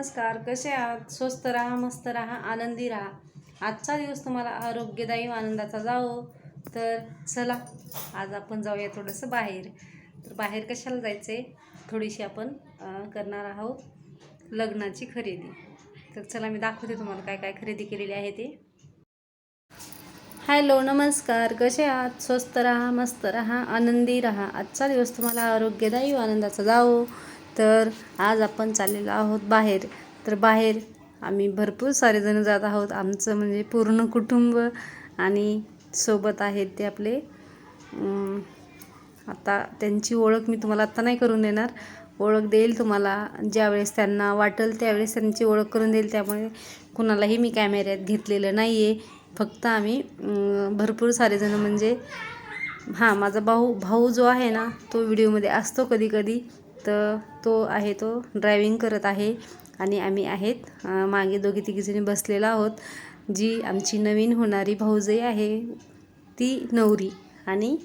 नमस्कार कसे आहात? स्वस्त राहा मस्त राहा आनंदी राहा. आजचा दिवस तुम्हाला आरोग्यदायी व आनंदाचा जावो. तर चला आज आपण जाऊया थोडंसं बाहेर. तर बाहेर कशाला जायचं आहे थोडीशी आपण करणार आहोत लग्नाची खरेदी. तर चला मी दाखवते तुम्हाला काय काय खरेदी केलेली आहे ते. हॅलो नमस्कार. कसे आहात? स्वस्त राहा मस्त राहा आनंदी राहा. आजचा दिवस तुम्हाला आरोग्यदायी व आनंदाचा जावो. तर आज आपण चाललेलो आहोत बाहेर. तर बाहेर आम्ही भरपूर सारेजण जात आहोत. आमचं म्हणजे पूर्ण कुटुंब आणि सोबत आहेत ते आपले. आता त्यांची ओळख मी तुम्हाला आत्ता नाही करून देणार. ओळख देईल तुम्हाला. ज्यावेळेस त्यांना वाटेल त्यावेळेस त्यांची ओळख करून देईल. त्यामुळे कुणालाही मी कॅमेऱ्यात घेतलेलं नाही आहे फक्त आम्ही भरपूर सारेजणं म्हणजे हां माझा भाऊ भाऊ जो आहे ना तो व्हिडिओमध्ये असतो कधी कधी तर तो आहे तो ड्रायविंग करत आहे आणि आम्ही आहेत. मागे दोघी तिघीजणी बसलेला आहोत. जी आमची नवीन होणारी भाऊजई आहे ती नवरी आणि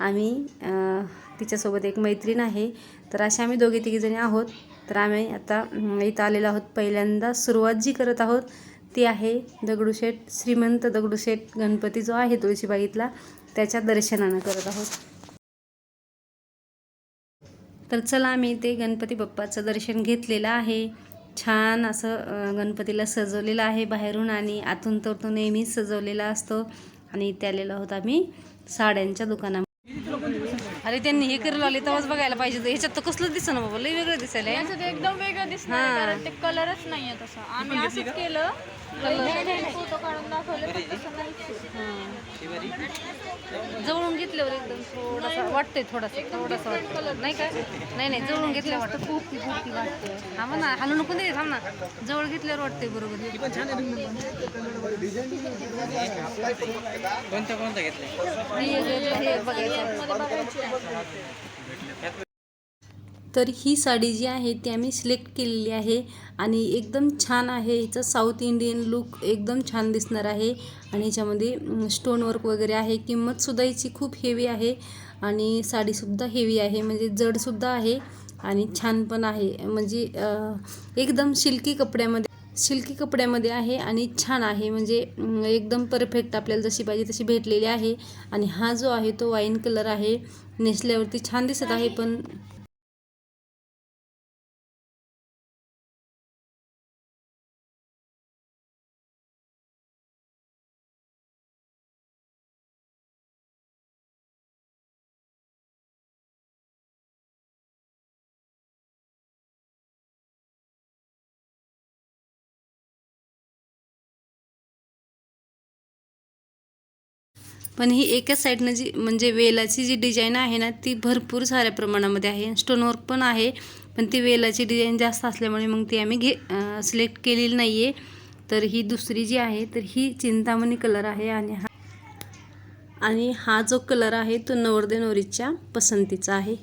आम्ही तिच्यासोबत एक मैत्रीण आहे. तर अशा आम्ही दोघे तिघीजणी आहोत. तर आम्ही आता इथं आलेलो आहोत. पहिल्यांदा सुरुवात जी करत आहोत ती आहे दगडूशेठ श्रीमंत दगडूशेठ गणपती जो आहे तुळशीबागेतला त्याच्या दर्शनानं करत आहोत. तर चला आम्ही ते गणपती बाप्पाचं दर्शन घेतलेलं आहे. छान असं गणपतीला सजवलेलं आहे बाहेरून आणि आतून तर तो नेहमीच सजवलेला असतो. आणि इथे आलेला आहोत आम्ही साड्यांच्या दुकानामध्ये. अरे त्यांनी हे करायला लावले तेव्हाच बघायला पाहिजे होतं. ह्याच्यात तर कसलं दिसतं ना बाबा लई वेगळं दिसायला याचं ते एकदम वेगळं दिसणार हा. कारण ते कलरच नाहीये तसं. आम्ही असंच केलं. फोटो काढून दाखवले पण तसं नाही जवळून घेतल्यावर एकदम थोडासा वाटतंय थोडासा थोडासा वाटतं नाही का? नाही नाही जवळून घेतल्यावर वाटतं खूप खूप वाटतं हा म्हणा हालू नको दे थांब ना. जवळ घेतल्यावर वाटतंय बरोबर. कोणतं कोणतं घेतलंय? हे- हे बघायचं तर ही साडी जी आहे ती आम्ही सिलेक्ट केलेली आहे आणि एकदम छान आहे. हिचा साऊथ इंडियन लुक एकदम छान दिसणार आहे आणि ह्याच्यामध्ये स्टोन वर्क वगैरे आहे. किंमतसुद्धा हिची खूप हेवी आहे आणि साडीसुद्धा हेवी आहे. म्हणजे जडसुद्धा आहे आणि छान पण आहे. म्हणजे एकदम शिल्की कपड्यामध्ये सिल्की कपड्यामध्ये आहे आणि छान आहे. म्हणजे एकदम परफेक्ट आपल्याला जशी पाहिजे तशी भेटलेली आहे. आणि हा जो आहे तो वाईन कलर आहे नेसल्यावरती छान दिसत आहे. पण पण ही एकाच साईडनं जी म्हणजे वेलाची जी डिझाईन आहे ना ती भरपूर साऱ्या प्रमाणामध्ये आहे. स्टोनवर्क पण आहे पण ती वेलाची डिझाईन जास्त असल्यामुळे मग ती आम्ही घे सिलेक्ट केलेली नाही आहे तर ही दुसरी जी आहे तर ही चिंतामणी कलर आहे आणि हा आणि हा जो कलर आहे तो नवरदे नवरीच्या पसंतीचा आहे.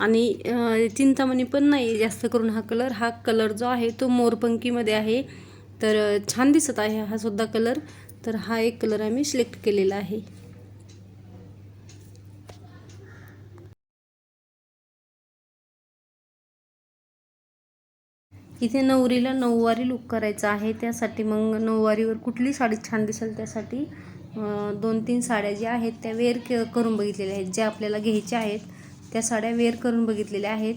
आणि चिंतामणी पण नाही जास्त करून हा कलर हा कलर जो आहे तो मोरपंखीमध्ये आहे. तर छान दिसत आहे हा सुद्धा कलर. तर हा एक कलर आम्ही सिलेक्ट केलेला आहे. इथे नवरीला नऊवारी लुक करायचा आहे. त्यासाठी मग नऊवारीवर कुठली साडी छान दिसेल त्यासाठी दोन तीन साड्या ज्या आहेत त्या वेअर के करून बघितलेल्या आहेत. ज्या आपल्याला घ्यायच्या आहेत त्या साड्या वेअर करून बघितलेल्या आहेत.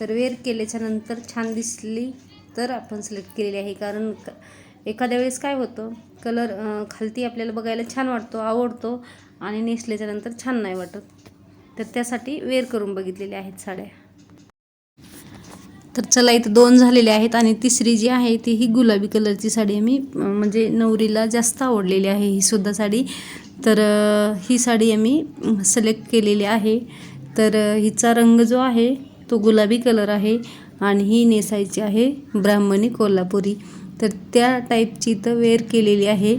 तर वेअर केल्याच्यानंतर छान दिसली. तर आपण सिलेक्ट केलेली आहे. कारण क- एखाद्या वेळेस काय होतं कलर खालती आपल्याला बघायला छान वाटतो आवडतो आणि नेसल्याच्या नंतर छान नाही वाटत. तर त्यासाठी वेअर करून बघितलेल्या आहेत साड्या. तर चला इथं दोन झालेल्या आहेत आणि तिसरी जी आहे ती ही गुलाबी कलरची साडी मी म्हणजे नवरीला जास्त आवडलेली आहे ही सुद्धा साडी. तर ही साडी आम्ही सिलेक्ट केलेली आहे. तर हिचा रंग जो आहे तो गुलाबी कलर आहे. आणि ही नेसायची आहे ब्राह्मणी कोल्हापुरी. तर त्या टाईपची इथं वेअर केलेली आहे.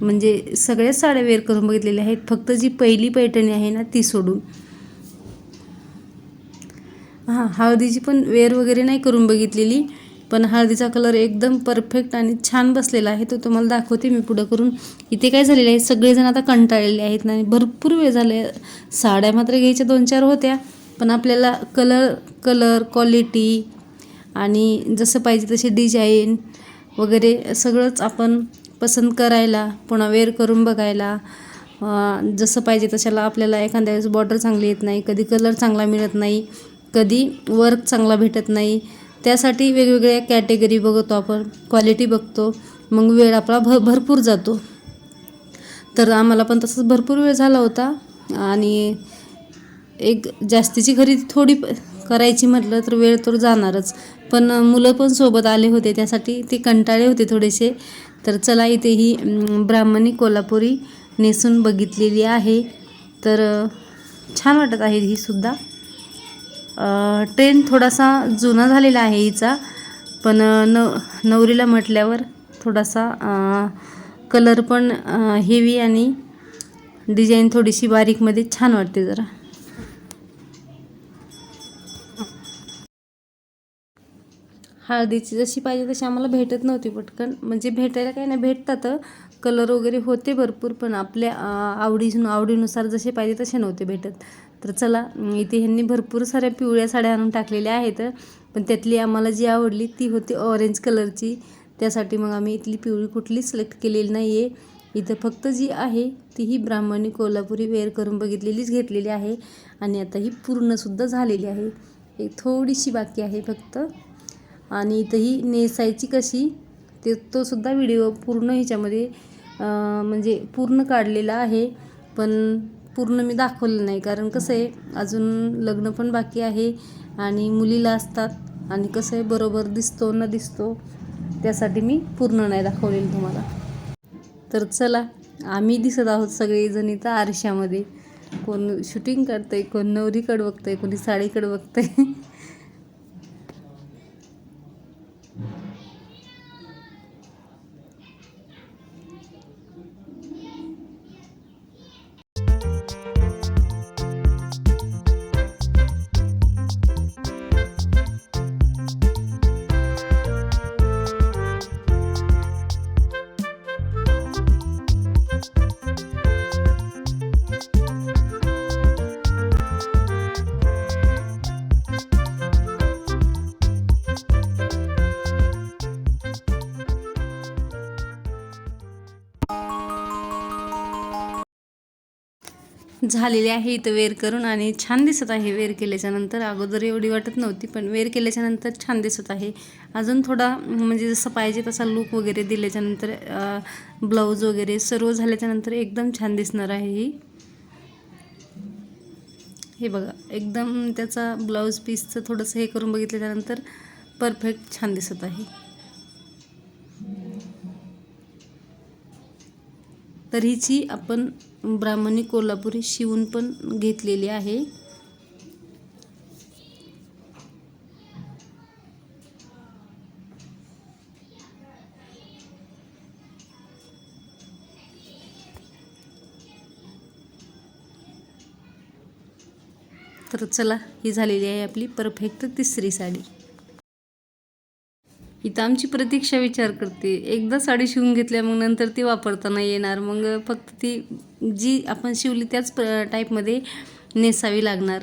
म्हणजे सगळ्याच साड्या वेअर करून बघितलेल्या आहेत. फक्त जी पहिली पैठणी आहे ना ती सोडून. हां हळदीची पण वेअर वगैरे नाही करून बघितलेली. पण हळदीचा कलर एकदम परफेक्ट आणि छान बसलेला आहे. तो तुम्हाला दाखवते मी पुढं करून. इथे काय झालेलं आहे सगळेजण आता कंटाळलेले आहेत आणि भरपूर वेळ झाले साड्या मात्र घ्यायच्या दोन चार होत्या. पण आपल्याला कलर कलर क्वालिटी आणि जसं पाहिजे तशी डिझाईन वगैरे सगळंच आपण पसंत करायला पुन्हा वेअर करून बघायला जसं पाहिजे तशाला आपल्याला एखाद्या वेळेस बॉर्डर चांगली येत नाही कधी कलर चांगला मिळत नाही कधी वर्क चांगला भेटत नाही त्यासाठी वेगवेगळ्या कॅटेगरी बघतो आपण क्वालिटी बघतो मग वेळ आपला भ भरपूर जातो. तर आम्हाला पण तसंच भरपूर वेळ झाला होता आणि एक जास्तीची खरेदी थोडी प- करायची म्हटलं तर वेळ तर जाणारच. पण मुलं पण सोबत आले होते त्यासाठी ते कंटाळे होते थोडेसे. तर चला इथे ही ब्राह्मणी कोल्हापुरी नेसून बघितलेली आहे. तर छान वाटत आहे ही सुद्धा. ट्रेन थोडासा जुना झालेला आहे हिचा पण नव नवरीला म्हटल्यावर थोडासा कलर पण हेवी आणि डिझाईन थोडीशी बारीकमध्ये छान वाटते जरा. हळदीची जशी पाहिजे तशी आम्हाला भेटत नव्हती पटकन. म्हणजे भेटायला काही नाही भेटतात. कलर वगैरे होते भरपूर पण आपल्या आवडी आवडीनुसार जसे पाहिजे तसे नव्हते भेटत. तर चला इथे ह्यांनी भरपूर साऱ्या पिवळ्या साड्या आणून टाकलेल्या आहेत. पण त्यातली आम्हाला जी आवडली ती होती ऑरेंज कलरची त्यासाठी मग आम्ही इथली पिवळी कुठलीच सिलेक्ट केलेली नाही आहे इथं फक्त जी आहे ती ही ब्राह्मणी कोल्हापुरी वेअर करून बघितलेलीच घेतलेली आहे. आणि आता ही पूर्णसुद्धा झालेली आहे. एक थोडीशी बाकी आहे फक्त. आणि इथं ही नेसायची कशी ते तो सुद्धा व्हिडिओ पूर्ण ह्याच्यामध्ये म्हणजे पूर्ण काढलेला आहे. पण पूर्ण मी दाखवलं नाही कारण कसं आहे अजून लग्न पण बाकी आहे आणि मुलीला असतात आणि कसं आहे बरोबर दिसतो न दिसतो त्यासाठी मी पूर्ण नाही दाखवलेलं तुम्हाला. तर चला आम्ही दिसत आहोत सगळेजण इथं आरशामध्ये. कोण शूटिंग करतंय कोण नवरीकडं बघतंय कोणी साडीकडं बघतंय. झालेली आहे इथं वेअर करून आणि छान दिसत आहे वेअर केल्याच्यानंतर अगोदर एवढी वाटत नव्हती पण वेअर केल्याच्यानंतर छान दिसत आहे. अजून थोडा म्हणजे जसं पाहिजे तसा लूक वगैरे दिल्याच्यानंतर ब्लाऊज वगैरे सर्व झाल्याच्यानंतर एकदम छान दिसणार आहे ही. हे बघा एकदम त्याचा ब्लाऊज पीसचं थोडंसं हे करून बघितल्याच्यानंतर परफेक्ट छान दिसत आहे. तर हिची आपण ब्राह्मणी कोल्हापुरी शिवून पण घेतलेली आहे. तर चला ही झालेली आहे आपली परफेक्ट तिसरी साडी. आमची प्रतीक्षा विचार करते. एकदा साडी शिवून घेतल्या मग नंतर ती वापरताना येणार. मग फक्त ती जी आपण शिवली त्याच प- टाईपमध्ये नेसावी लागणार.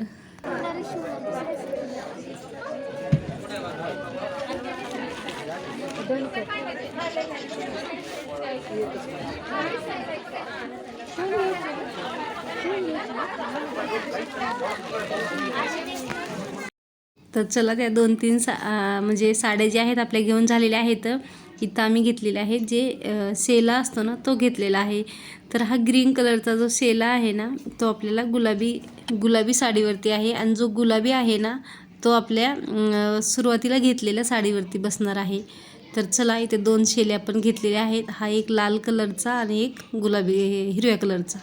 तर चला त्या दोन तीन सा म्हणजे साड्या ज्या आहेत आपल्या घेऊन झालेल्या आहेत इथं आम्ही घेतलेल्या आहेत जे सेला असतो ना तो घेतलेला आहे. तर हा ग्रीन कलरचा जो सेला आहे ना तो आपल्याला गुलाबी गुलाबी साडीवरती आहे आणि जो गुलाबी आहे ना तो आपल्या सुरुवातीला घेतलेल्या साडीवरती बसणार आहे. तर चला इथे दोन शेले आपण घेतलेले आहेत. हा एक लाल कलरचा आणि एक गुलाबी हिरव्या कलरचा.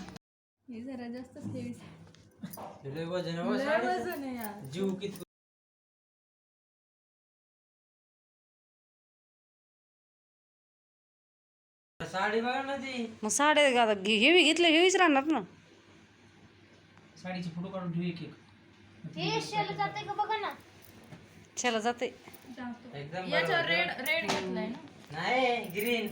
हे जरा साडी बघा ना ती मग साड्या हेवी घेतले हेवीच राहणार ना. साडीचे फोटो काढून ठेवू एक एक. चला जाते. एकदम याच्यावर रेड रेड घेतलाय ना. नाही ग्रीन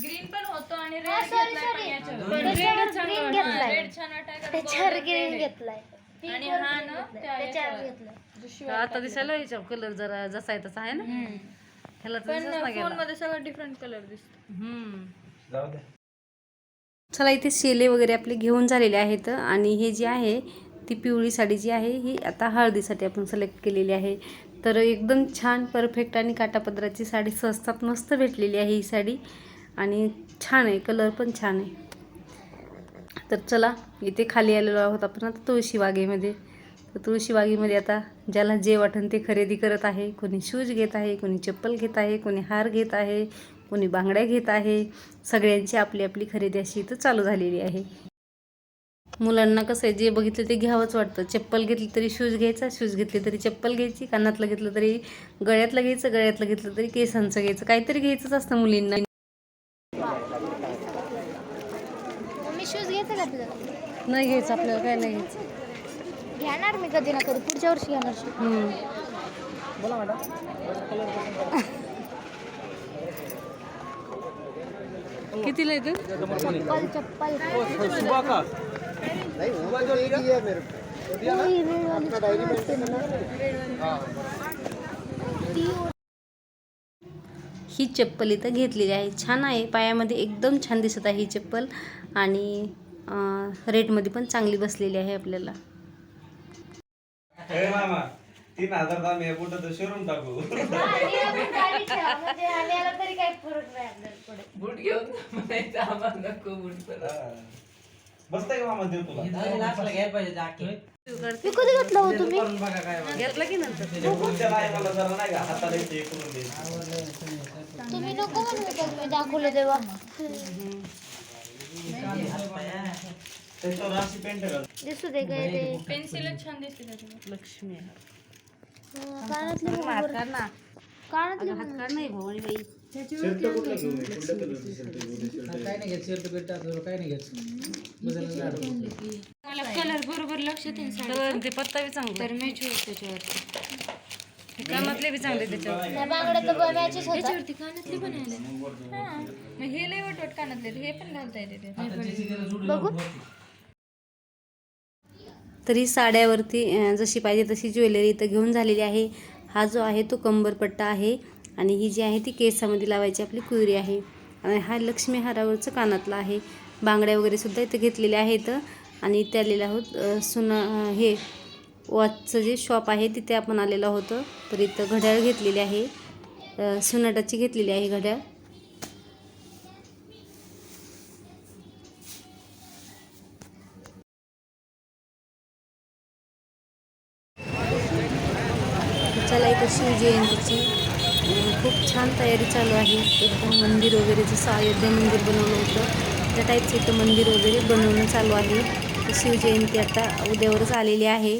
ग्रीन पण होतो आणि रेड घेतलाय पण याच्यावर. रेड छान वाटतं रेड छान वाटाय कारण त्याच्यावर ग्रीन घेतलाय. आणि हा ना त्या याच्यावर. आता दिसायला कलर जरा जसा आहे तसा आहे ना? ह्याला तर दिसत नाही फोन गेला. मध्ये सगळं डिफरंट कलर दिसतो. हम्म. जाऊ दे. चला इथे शेले वगैरे आपले घेऊन झालेले आहेत आणि हे जी आहे ती पिवळी साडी जी आहे ही आता हळदीसाठी आपण सिलेक्ट केलेली आहे. तर एकदम छान परफेक्ट आणि काटापदराची साडी स्वस्तात मस्त भेटलेली आहे ही साडी. आणि छान आहे कलर पण छान आहे. तर चला इथे खाली आलेलो आहोत आपण आता तुळशी बागेमध्ये तर तुळशी बागेमध्ये आता ज्याला जे वाटेल ते खरेदी करत आहे कोणी शूज घेत आहे कोणी चप्पल घेत आहे कोणी हार घेत आहे कोणी बांगड्या घेत आहे सगळ्यांची आपली आपली खरेदी अशी इथं चालू झालेली आहे. मुलांना कसं आहे जे बघितलं ते घ्यावंच वाटतं. चप्पल घेतली तरी शूज घ्यायचा शूज घेतली तरी चप्पल घ्यायची कानातलं घेतलं तरी गळ्यातलं घ्यायचं गळ्यातलं घेतलं तरी केसांचं घ्यायचं काहीतरी घ्यायचंच असतं मुलींना. शूज तुझं नाही घ्यायचं आपल्याला काय नाही घ्यायचं. घेणार मी कधी ना कधी पुढच्या वर्षी घेणार. कितीला आहे तू? चप्पल चप्पल. हो, ही. ती ही चप्पल इथं घेतलेली आहे. छान आहे. पायामध्ये एकदम छान दिसत आहे ही चप्पल. आणि रेटमध्ये पण चांगली बसलेली आहे आपल्याला. अरे मामा तीन हजार दाम आहे कुठं तर शोरूम टाकू. आणि आपण गाडी ठेवा, म्हणजे आल्याला तरी काही फरक नाही आपल्याला पडत. बूट घेऊन म्हणायचं आम्हाला नको बूट बसतंय का मामा देव तुला? घ्यायला पाहिजे जाके. मी कधी घेतलं हो तुम्ही? करून बघा काय वाटतं. घेतला की नंतर? ते पुढच्या मला जरा नाही का हाताला ते करून दे. तुम्ही नको दाखवलं तेव्हा. त्याच्यावर अशी पेंट कर दिसू दे काय ते पेन्सिलच छान दिसते त्याच्यावर लक्ष्मी आहे. अं, कानातले बघ हात बरं. काढ ना कानातले अगं हात काढ नाही भवानी बाई कलर बरोबर लक्षात येईल तर ते पत्ता बी चांगला. तर मॅच होत त्याच्यावरती. कानातले बी चांगले त्याच्यावर त्या बांगड्या तर मॅचेस होता त्याच्यावरती कानातले पण आले. हा. मग हे लय वटवट कानातले हे पण घालता येते ते. बघू. तरी साड्यावरती जशी पाहिजे तशी ज्वेलरी इथं घेऊन झालेली आहे. हा जो आहे तो कंबरपट्टा आहे आणि ही जी आहे ती केसामध्ये लावायची आपली कुयरी आहे. आणि हा लक्ष्मी हारावरचं कानातला आहे. बांगड्या वगैरे सुद्धा इथं घेतलेल्या आहेत आणि इथे आलेलं आहोत सुना हे वॉचचं जे शॉप आहे तिथे आपण आलेलो आहोत. तर इथं घड्याळ घेतलेली आहे. सुनाटाची घेतलेली आहे घड्याळ. इथं शिवजयंतीची खूप छान तयारी चालू आहे. एकदम मंदिर वगैरे जसं अयोध्या मंदिर बनवलं होतं त्या टाईपचं इथं मंदिर वगैरे बनवणं चालू आहे. तर शिवजयंती आता उद्यावरच आलेली आहे.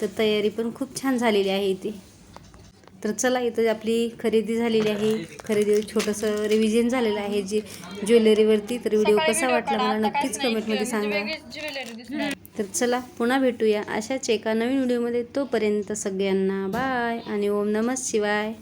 तर तयारी पण खूप छान झालेली आहे इथे. तर चला इथं आपली खरेदी झालेली आहे. खरेदी छोटंसं रिव्हिजन झालेलं आहे. जे ज्वेलरीवरती तर व्हिडिओ कसा वाटला मला नक्कीच कमेंटमध्ये सांगा. तर चला पुन्हा भेटूया अशाच एका नवीन व्हिडिओमध्ये. तोपर्यंत सगळ्यांना बाय आणि ओम नमः शिवाय.